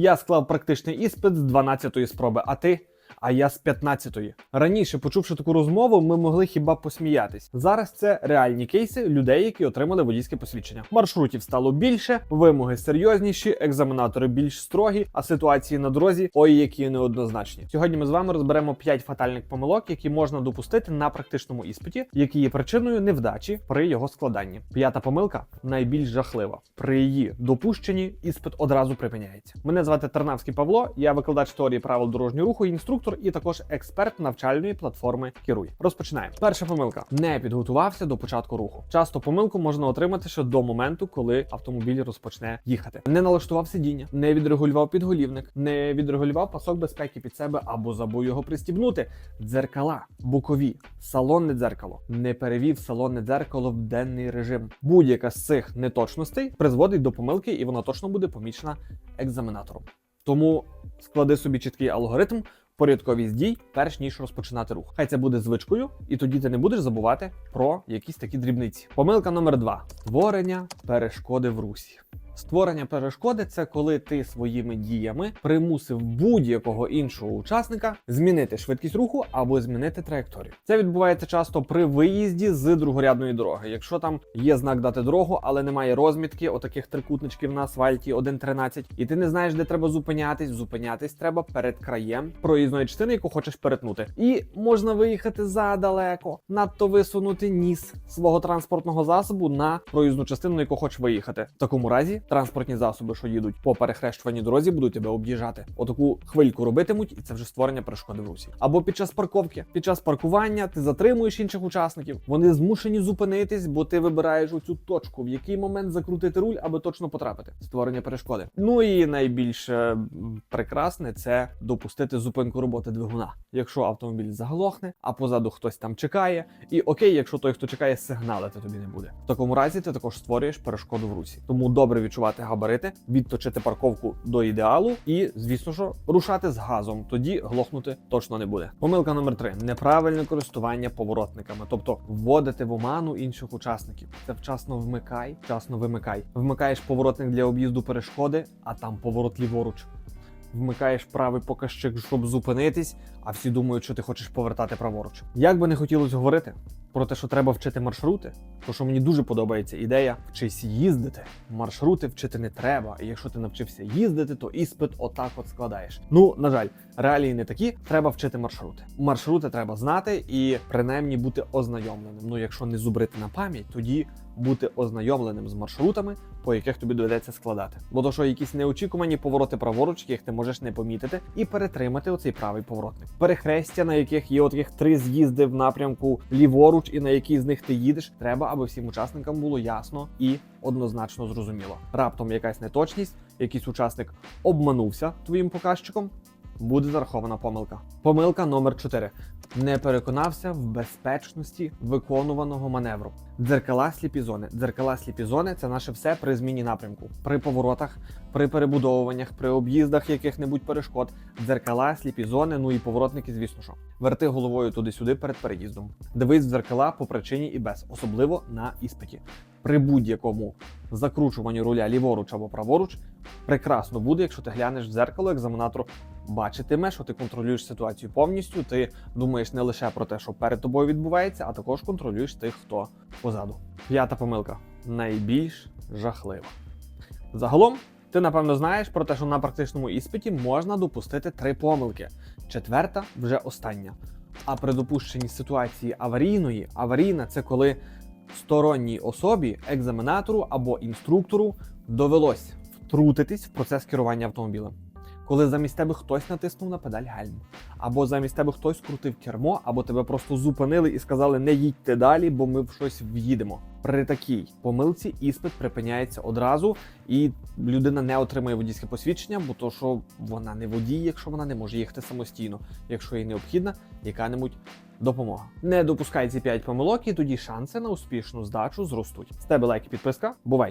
Я склав практичний іспит з 12-ї спроби, а ти? А я з 15-ї. Раніше, почувши таку розмову, ми могли хіба посміятись. Зараз це реальні кейси людей, які отримали водійське посвідчення. Маршрутів стало більше, вимоги серйозніші, екзаменатори більш строгі, а ситуації на дорозі ой, які неоднозначні. Сьогодні ми з вами розберемо 5 фатальних помилок, які можна допустити на практичному іспиті, які є причиною невдачі при його складанні. П'ята помилка найбільш жахлива. При її допущенні іспит одразу припиняється. Мене звати Тарнавський Павло, я викладач теорії правил дорожнього руху, і інструктор і також експерт навчальної платформи Керуй. Розпочинаємо. Перша помилка не підготувався до початку руху. Часто помилку можна отримати ще до моменту, коли автомобіль розпочне їхати. Не налаштував сидіння, не відрегулював підголівник, не відрегулював пасок безпеки під себе або забув його пристібнути. Дзеркала, бокові, салонне дзеркало, не перевів салонне дзеркало в денний режим. Будь-яка з цих неточностей призводить до помилки, і вона точно буде помічена екзаменатором. Тому склади собі чіткий алгоритм, порядковість дій, перш ніж розпочинати рух. Хай це буде звичкою, і тоді ти не будеш забувати про якісь такі дрібниці. Помилка номер два: творення перешкоди в русі. Створення перешкоди це коли ти своїми діями примусив будь-якого іншого учасника змінити швидкість руху або змінити траєкторію. Це відбувається часто при виїзді з другорядної дороги. Якщо там є знак дати дорогу, але немає розмітки, отаких трикутничків на асфальті 1.13, і ти не знаєш, де треба зупинятись. Зупинятись треба перед краєм проїзної частини, яку хочеш перетнути. І можна виїхати задалеко, надто висунути ніс свого транспортного засобу на проїзну частину, на яку хочеш виїхати. В такому разі транспортні засоби, що їдуть по перехрещуваній дорозі, будуть тебе об'їжджати. Отаку хвильку робитимуть, і це вже створення перешкоди в русі. Або під час парковки, під час паркування ти затримуєш інших учасників. Вони змушені зупинитись, бо ти вибираєш оцю точку, в який момент закрутити руль, аби точно потрапити. Створення перешкоди. Ну і найбільш е, прекрасне це допустити зупинку роботи двигуна. Якщо автомобіль заглохне, а позаду хтось там чекає, і окей, якщо той, хто чекає, сигналити тобі не буде. В такому разі ти також створюєш перешкоду в русі. Тому добре відчувати габарити, відточити парковку до ідеалу і, звісно ж, рушати з газом. Тоді глохнути точно не буде. Помилка номер три: неправильне користування поворотниками, тобто вводити в оману інших учасників. Це вчасно вмикай, вчасно вимикай. Вмикаєш поворотник для об'їзду перешкоди, а там поворот ліворуч. Вмикаєш правий показчик, щоб зупинитись, а всі думають, що ти хочеш повертати праворуч. Як би не хотілося говорити про те, що треба вчити маршрути, то що мені дуже подобається ідея вчись їздити. Маршрути вчити не треба. І якщо ти навчився їздити, то іспит отак от складаєш. Ну на жаль, реалії не такі. Треба вчити маршрути. Маршрути треба знати і принаймні бути ознайомленим. Ну якщо не зубрити на пам'ять, тоді бути ознайомленим з маршрутами, по яких тобі доведеться складати. Бо то, що якісь неочікувані повороти праворуч, яких ти можеш не помітити, і перетримати оцей правий поворотник. Перехрестя, на яких є таких три з'їзди в напрямку ліворуч, і на який з них ти їдеш, треба, аби всім учасникам було ясно і однозначно зрозуміло. Раптом якась неточність, якийсь учасник обманувся твоїм показчиком. Буде зарахована помилка. Помилка номер 4. Не переконався в безпечності виконуваного маневру. Дзеркала сліпі зони. Дзеркала сліпі зони це наше все при зміні напрямку, при поворотах, при перебудовуваннях, при об'їздах яких-небудь перешкод. Дзеркала, сліпі зони, ну і поворотники, звісно що. Верти головою туди-сюди перед переїздом. Дивись в дзеркала по причині і без, особливо на іспиті. При будь-якому закручуванні руля ліворуч або праворуч прекрасно буде, якщо ти глянеш в дзеркало, екзаменатор бачитиме, що ти контролюєш ситуацію повністю. Ти думаєш не лише про те, що перед тобою відбувається, а також контролюєш тих, хто позаду. П'ята помилка найбільш жахлива. Загалом, ти напевно знаєш про те, що на практичному іспиті можна допустити три помилки. Четверта вже остання. А при допущенні ситуації аварійної, аварійна це коли сторонній особі, екзаменатору або інструктору довелось втрутитись в процес керування автомобілем. Коли замість тебе хтось натиснув на педаль гальм, або замість тебе хтось крутив кермо, або тебе просто зупинили і сказали не їдьте далі, бо ми в щось в'їдемо. При такій помилці іспит припиняється одразу, і людина не отримує водійське посвідчення, бо то, що вона не водій, якщо вона не може їхати самостійно, якщо їй необхідна яка-небудь допомога. Не допускай ці 5 помилок, і тоді шанси на успішну здачу зростуть. З тебе лайк і підписка. Бувай!